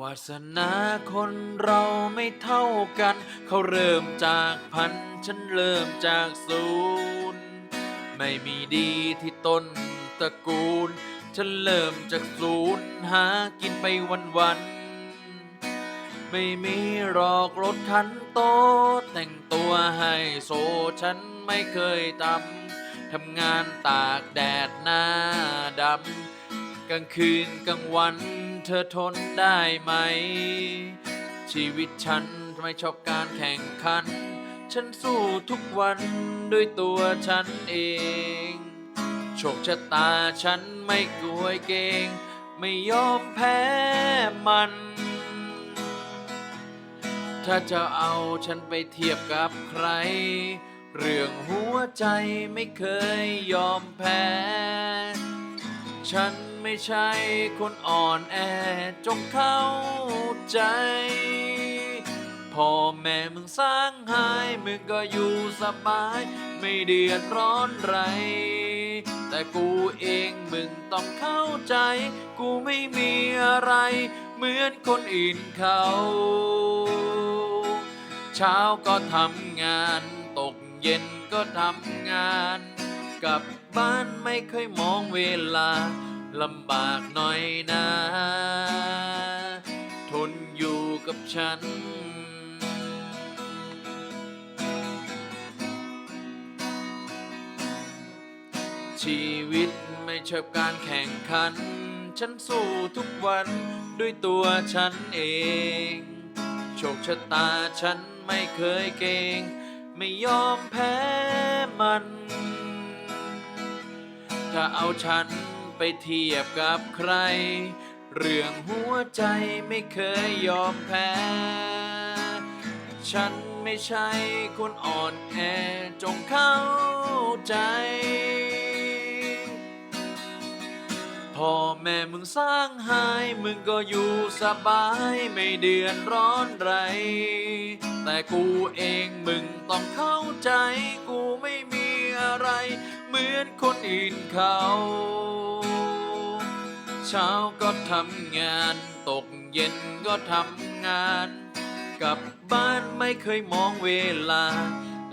วาสนาคนเราไม่เท่ากัน เขาเริ่มจากพัน ฉันเริ่มจากศูนย์ไม่มีดีที่ต้นตระกูล ฉันเริ่มจากศูนย์หากินไปวันวัน ไม่มีหรอกรถคันโต แต่งตัวให้โซฉันไม่เคยทำทำงานตากแดดหน้าดำ กลางคืนกลางวันเธอทนได้ไหม ชีวิตฉันไม่ชอบการแข่งขัน ฉันสู้ทุกวันด้วยตัวฉันเอง โชคชะตาฉันไม่กลัวเกรงไม่ยอมแพ้มัน ถ้าจะเอาฉันไปเทียบกับใคร เรื่องหัวใจไม่เคยยอมแพ้ ฉันไม่ใช่คนอ่อนแอจงเข้าใจ พ่อแม่มึงสร้างหายมึงก็อยู่สบาย ไม่เดือดร้อนไร แต่กูเองมึงต้องเข้าใจ กูไม่มีอะไร เหมือนคนอื่นเขา เช้าก็ทำงาน ตกเย็นก็ทำงาน กลับบ้านไม่เคยมองเวลาลำบากหน่อยนะ ทนอยู่กับฉัน ชีวิตไม่ใช่การแข่งขัน ฉันสู้ทุกวันด้วยตัวฉันเอง โชคชะตาฉันไม่เคยเกรงไม่ยอมแพ้มัน ถ้าเอาฉันไปเทียบกับใคร เรื่องหัวใจไม่เคยยอมแพ้ ฉันไม่ใช่คนอ่อนแอจงเข้าใจ พ่อแม่มึงสร้างหายมึงก็อยู่สบายไม่เดือดร้อนไร แต่กูเองมึงต้องเข้าใจ กูไม่มีอะไร เหมือนคนอื่นเขา เช้าก็ทำงาน ตกเย็นก็ทำงาน กลับบ้านไม่เคยมองเวลา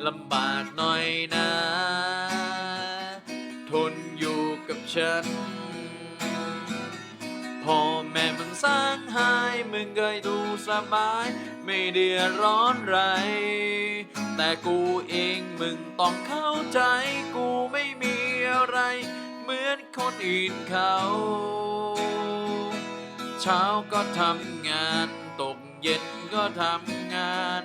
ลำบากหน่อยนะ ทนอยู่กับฉัน พ่อแม่มึงสร้างหายมึงก็ดูสบาย ไม่เดือดร้อนไร แต่กูเองมึงต้องเข้าใจ กูไม่มีอะไร เหมือนคนอื่นเขา เช้าก็ทำงาน ตกเย็นก็ทำงาน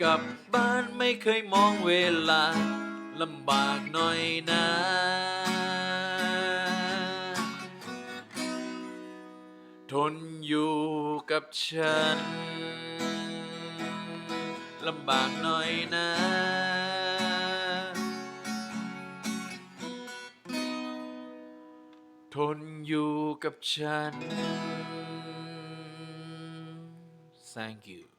กลับบ้านไม่เคยมองเวลาลำบากหน่อยนะทนอยู่กับฉัน ลำบากหน่อยนะทนอยู่กับฉัน thank you